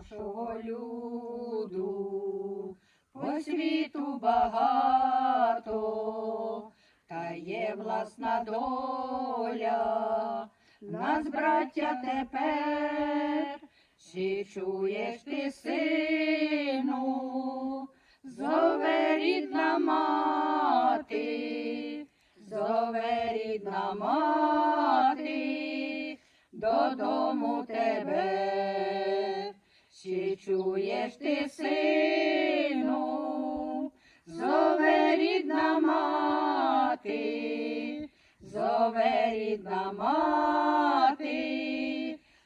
нашого люду, по світу багато, та є власна доля, нас, браття, тепер, чи чуєш ти, сину, зове рідна мати, зове рідна мати, додому тебе, чуєш ти, сину, зове рідна мати, зове рідна мати,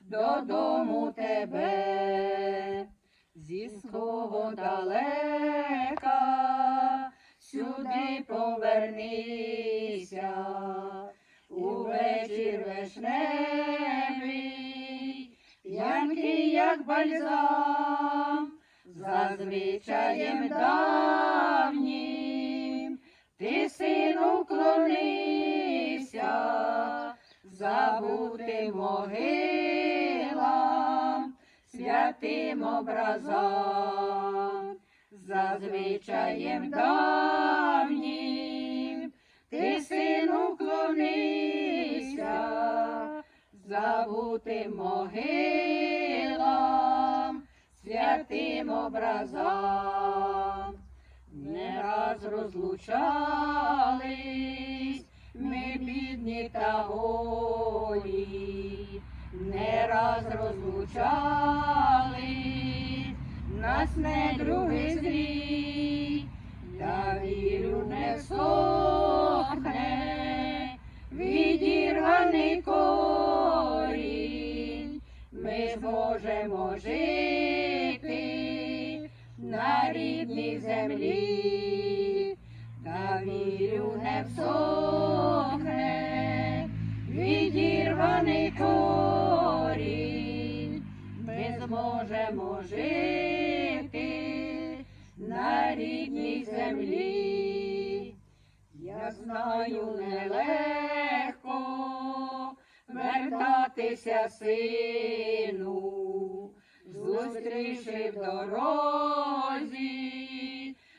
додому тебе, зі свого далека, сюди повернися, п'янкий, як бальзам, за звичаєм давнім, ти, сину, вклонися, забути могилам, святим образам, за звичаєм давнім, ти, сину, вклонися, забути могилам, святим образам. Не раз розлучались ми бідні та голі, не раз розлучались нас не други злі, та вірю не всохне, відірваний корінь, ми зможемо жити на рідній землі, та вірю не всохне, відірваний корінь, ми зможемо жити на рідній землі. Я знаю нелегко вертатися сину, зустрівши в дорозі,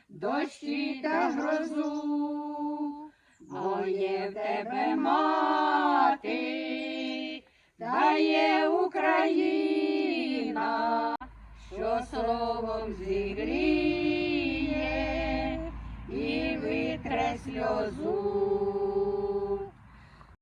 дощі та грозу, бо є в тебе мати, дає Україна, що словом зігріє і витре сльозу.